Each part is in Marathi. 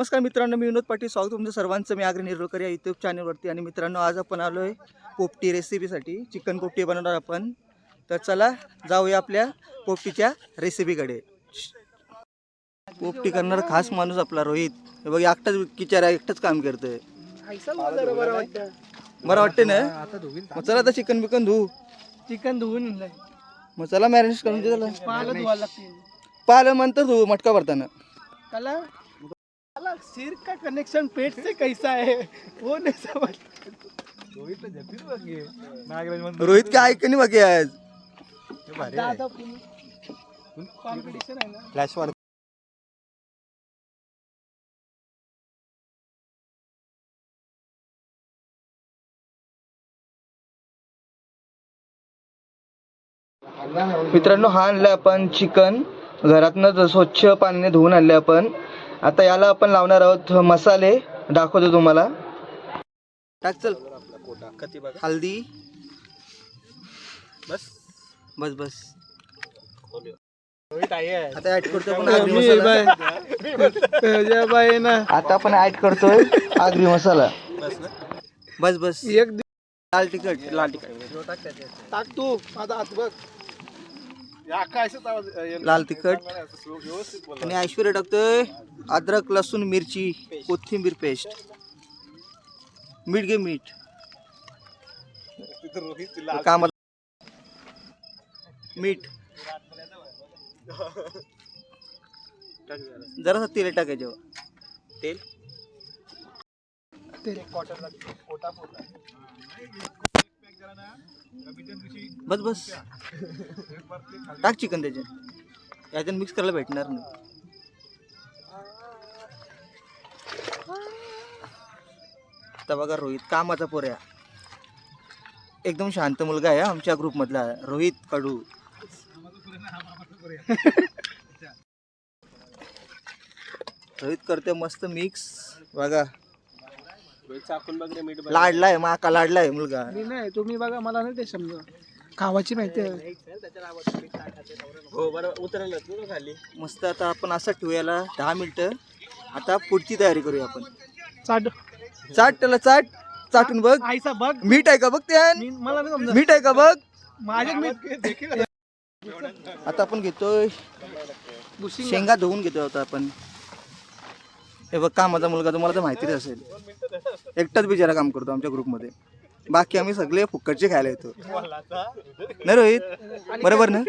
नमस्कार मित्रांनो मी विनोद पाटील. स्वागत तुमचं सर्वांचं. मी आग्रह निर्वकर या यूट्यूब चॅनलवरती आणि मित्रांनो आज आपण आलो आहे पोपटी रेसिपीसाठी चिकन पोपटी बनवणार आपण. तर चला जाऊया आपल्या पोपटीच्या रेसिपीकडे पोपटी करणार खास माणूस आपला रोहित. हे बघ एकटाच किचारा एकटाच काम करतोय. बरं वाटते. ना? मग चला आता चिकन बिकन धुवू चिकन धुवून मग चला मॅरिनेट करून दे त्याला पाहिलं म्हणतं धुवू मटका भरताना. कला कला सिर का कनेक्शन पेट से कैसा है? वो नहीं समझ रोहित काय ऐकणी बाकी आज. दादा कॉम्पिटिशन आहे ना. फ्लॅश मित्रांनो हा आणलाय आपण चिकन. घरातनं स्वच्छ पाण्याने धुवून आणले आपण. आता याला आपण लावणार आहोत मसाले. दाखवतो तुम्हाला. टाक चल. हल्दी. बस. बस बस. आता ऍड करतोय आता आपण ऍड करतोय आगरी मसाला. बस बस एक लाल तिखट लाल तिखट. टाक तू. माझा हात बघ. लाल तिखट. आणि ऐश्वर्या टाकतोय अद्रक लसूण मिरची कोथिंबीर पेस्ट. मीठ घे मीठ. कामाला मीठ. जरासा तेल टाकायचं तेल? बस बस. टाक चिकन त्याच्यात. याच्यात मिक्स करायला भेटणार नाही. आता बघा रोहित कामाचा पोऱ्या. एकदम शांत मुलगा आहे आमच्या ग्रुपमधला रोहित कडू. रोहित करते मस्त मिक्स बघा. लाडलाय माका लाडलाय मुलगा. मी नाही तुम्ही बघा मला नाही ते समजा. खावाची माहिती आहे. मस्त आता आपण असं ठेवूयाला दहा मिनिटं. आता पुढची तयारी करूया आपण. चाट. चाट त्याला चाट चाटून बघ. आईचा बघ. मीठ आहे का बघ त्या मी मला नाही समजा मीठ आहे का बघ? माझ्यात मी आता आपण घेतोय बुशिंग शेंगा धुवून घेतोय आता आपण. हे बघ कामाचा मुलगा तुम्हाला तर माहितीच असेल. एकटाच बिचारा काम करतो आमच्या ग्रुपमध्ये बाकी आम्ही सगळे फुकटचे खायला येतो. नाही रोहित? बरोबर ना?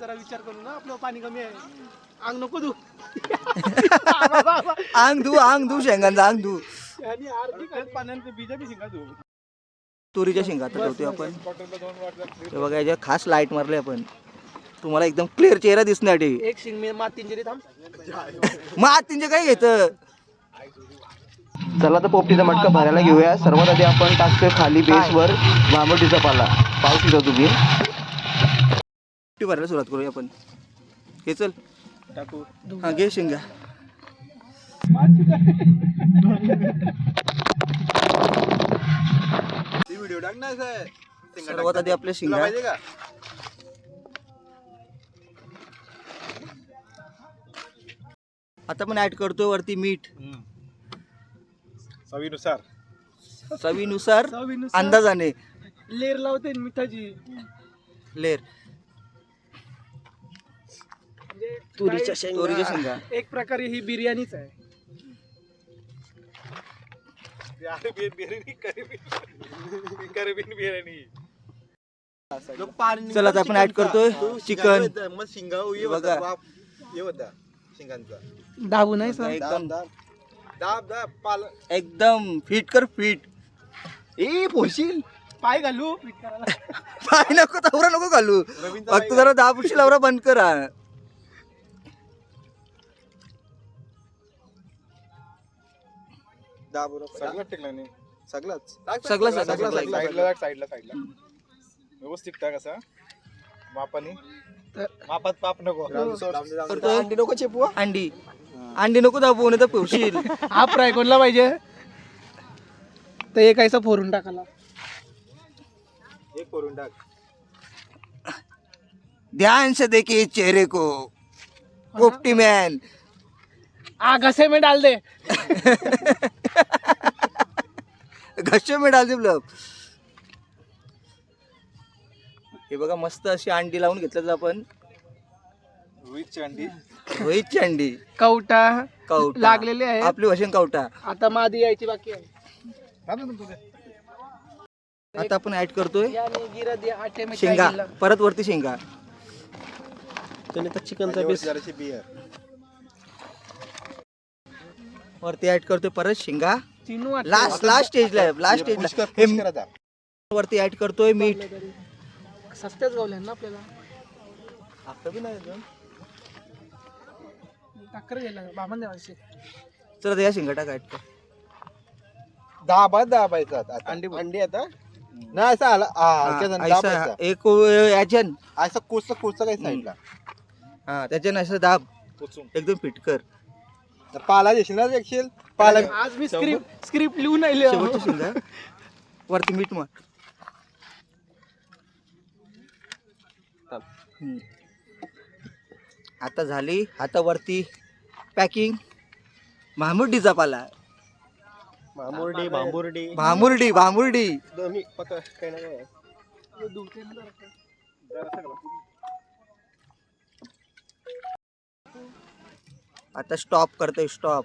जरा विचार करू ना आपलं पाणी कमी आहे. अंग नको तू आंग धू आंग धू शेंगांचा आंग धू. आणि अर्धी बीजेपी शिंगा तू तुरीच्या शेंगा आता ठेवतोय आपण. हे बघा याच्या खास लाइट मारले आपण. तुम्हाला एकदम क्लिअर चेहरा दिसण्यासाठी एक शिंग मी मातींजरी थांब. मग आतींचे काय घेत चला तर पोपटीचा मटका भरायला घेऊया. सर्वात आधी आपण टाकतोय खाली बेसवर भांबटीचा पाला. पाऊस येतो तुम्ही. पोपटी भरायला सुरुवात करूया आपण. हे चल. टाकू हा घे शेंगा. व्हिडिओ टाक ना सर सर्वात आधी आपल्या शेंगा. आता पण ऍड करतोय वरती मीठ. चवीनुसार. चवीनुसार चवीनुसार. अंदाजाने लेर लावते ना मिठाची. लेर. म्हणजे तुरीच्या शेंगा. तुरीच्या शेंगा. एक प्रकारे ही बिर्याणीच आहे. बिर्याणी करबीन बिर्याणी. चला आता आपण ऍड करतोय चिकन. मग शिंगा ये बघा. होता बाप ये होता शिंगांचा. दाबू नाही सर. एकदम दाब. दाब पाल. एकदम फिट कर फिट. ए पोशील. पाय घालू. करायला. पाय नको तवरा नको घालू. फक्त जरा दहा पुशी लावरा बंद करा. दाब सगळं टिकला नाही. सगळंच सगळं सगळं सगळं सगळं. साईडला साईडला साईडला. व्यवस्थित टाक असं. मापाने? मापात पाप नको. करतोय. अंडी अंडी. नको दाबू नाही तर पोशील हा फ्राय कोणला पाहिजे? तर एक ऐसा फोडून टाकाला एक करून टाक. ध्यान से देखिए चेहरे को पोपटी मॅन. आ घसे में डाल दे. घश्य में डाल दे ब्लब हे बघा मस्त अशी अंडी लावून घेतलं आपण. रोहित चांडी. रोहितची अंडी कवटा कवटा. लागलेले आहे आपली भाषण कवटा. आता मादी यायची बाकी आहे. आता आपण ऍड करतोय. शेंगा? परत वरती शेंगा. चिकनचा वरती ऍड करतोय परत शेंगा. लास्ट लास्ट स्टेजला आहे. लास्ट स्टेजला हे वरती ऍड करतोय मीठ. सस्त्याच गावल्या ना आपल्याला? टाकर गेला बाबा देवाशी चला या शेंगा टाका ऍड कर दाबा दाबायचा आता. अंडी अंडी आता? नाही असं आला. हा, हलक्या जण ऐसा दाबायचा. एक याच्यान असं कुच कुच काही साईडला. हा त्याच्यानं असं दाब. एकदम फिटकर पाला देशील ना देखील पाला आज मी स्क्रिप्ट स्क्रिप्ट लिहून आले शेवटची शेंगा. वरती मीठ मार आता झाली आता वरती पॅकिंग भामुर्डीचा पाला भांबुर्डी भांबुर्डी भामुर्डी भामुर्डी दोन्ही पकड काही ना काय आता स्टॉप करतोय स्टॉप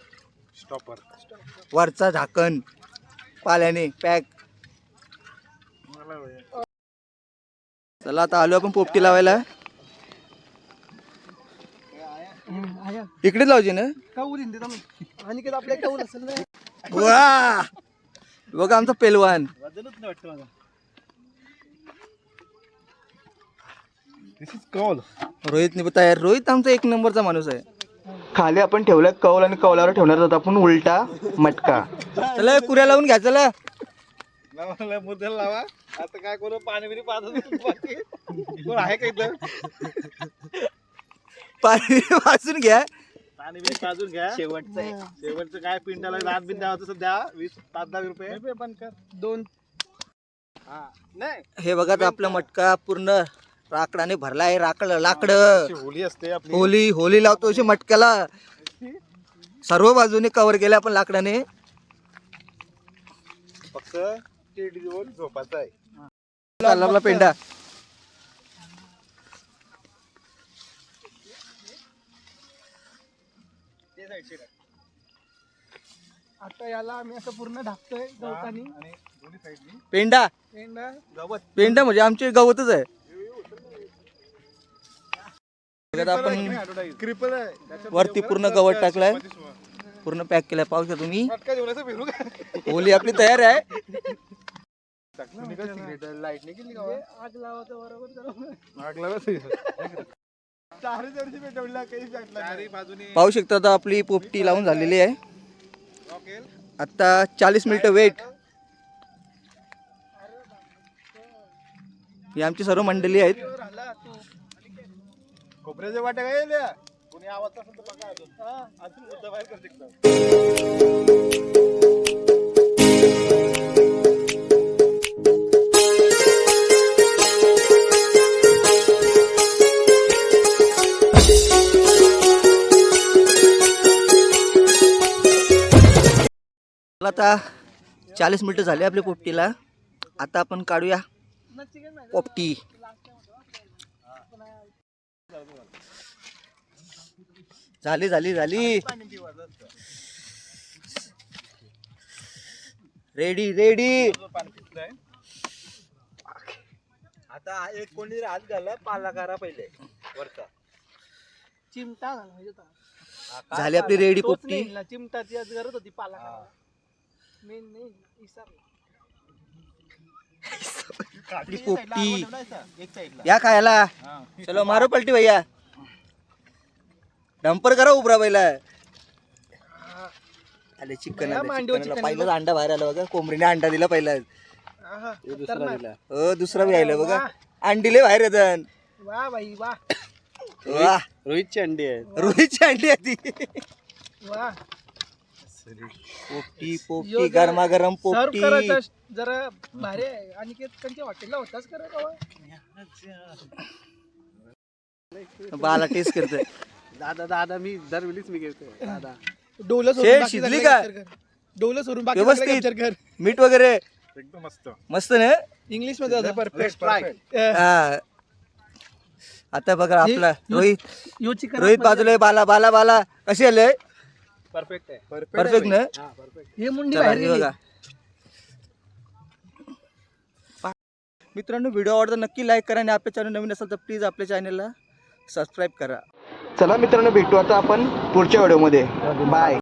स्टॉपर वरचा झाकण. पाल्याने पॅक चला आता आलो आपण पोपटी लावायला. इकडेच लावची ना काऊर हिंदी आणि किती आपल्या काऊर असेल ना? वा! बघा आमचा पेलवान. वजनच नाही वाटतं मला. दिस इज कॉल रोहित नि तयार. रोहित आमचा एक नंबरचा माणूस आहे. खाली आपण ठेवलं कौल आणि कौलावर ठेवणार आहोत. आपण उलटा मटका. चला कुऱ्या लावून घ्या चला. लावा मुद्दल लावा. आता काय करू पाणी बिणी पाहत आहे का इथं? पाणी वाचून घ्या. पाजून शेवटचं आहे. शेवटचं काय बिन द्यावं तसं द्या. वीस पाच दहा रुपये. बंद कर. दोन. हा. नाही. हे बघा आता आपला मटका पूर्ण राकडाने भरला आहे राकड लाकडं. अशी होली असते आपली. होली होली लावतो अशी मटक्याला. सर्व बाजूने कव्हर केलं आपण लाकडाने. फक्त झोपायचं आहे. आपला पेंडा आता याला आम्ही असं पूर्ण ढाकतोय गवतानी. पेंडा पेंडा गवत. पेंडा म्हणजे आमचे गवतच आहे. आपण क्रिपल वरती पूर्ण गवत टाकलाय. पूर्ण पॅक केलाय. पाहू शकता तुम्ही. होली आपली तयार आहे. आग बरोबर. आग लावा पाहू शकता आता आपली पोपटी लावून झालेली आहे. आता चाळीस मिनिटं वेट. ही आमची सर्व मंडळी आहेत. खोबऱ्याच्या वाट्या काय येल्या कोणी आवाज असेल तर बघा अजून. अजून आता चाळीस मिनिटं झाले आपल्या पोपटीला. आता आपण काढूया पोपटी. झाली झाली झाली. रेडी रेडी आता एक कोणी हात घाला पाला करा पहिले वरचा. चिमटा म्हणजे. झाली आपली रेडी पोपटी. चिमटाची आज गरज होती पाला मेन नाही इसार आपली पोपटी या खायला चलो मारो पलटी भैया डंपर करा उभरा पहिला आले चिकन पहिलाच अंडा बाहेर आला बघा. कोंबडीने अंडा दिला पहिला. आहा, खतरनाक. हो दुसरा बी आला. बघा. अंडीले बाहेर येतात वा वा. रोहितची अंडी आहे रोहितची अंडी आहे ती. वा. पोपटी पोपटी जरा गरमागरम सर्व पोपटी. करायचं जरा भारी आहे. आणि त्यांच्या हॉटेलला होताच करा का बाला टेस्ट करतोय. दादा दादा मी दरवेळीच मी घेतो दादा. डोलं सोडून शेठ, बाकी शिजली सगळे का? capture कर. डोलं सोडून बाकी व्यवस्थित. सगळे capture कर. मीठ वगैरे? एकदम मस्त. मस्त ना? इंग्लिशमध्ये आता. परफेक्ट हा. बघा आपला रोहित. रोहित बाजूला आहे, बाला बाला बाला. कशी आले परफेक्ट आहे. परफेक्ट ना? हे मुंडी चला, बाहेर हे गेली. बघा. मित्रांनो व्हिडिओ आवडता नक्की लाईक करा आणि आपल्या चॅनल नवीन असेल तर प्लीज आपल्या चॅनलला सबस्क्राईब करा. चला मित्रांनो भेटू आता आपण पुढच्या व्हिडिओमध्ये बाय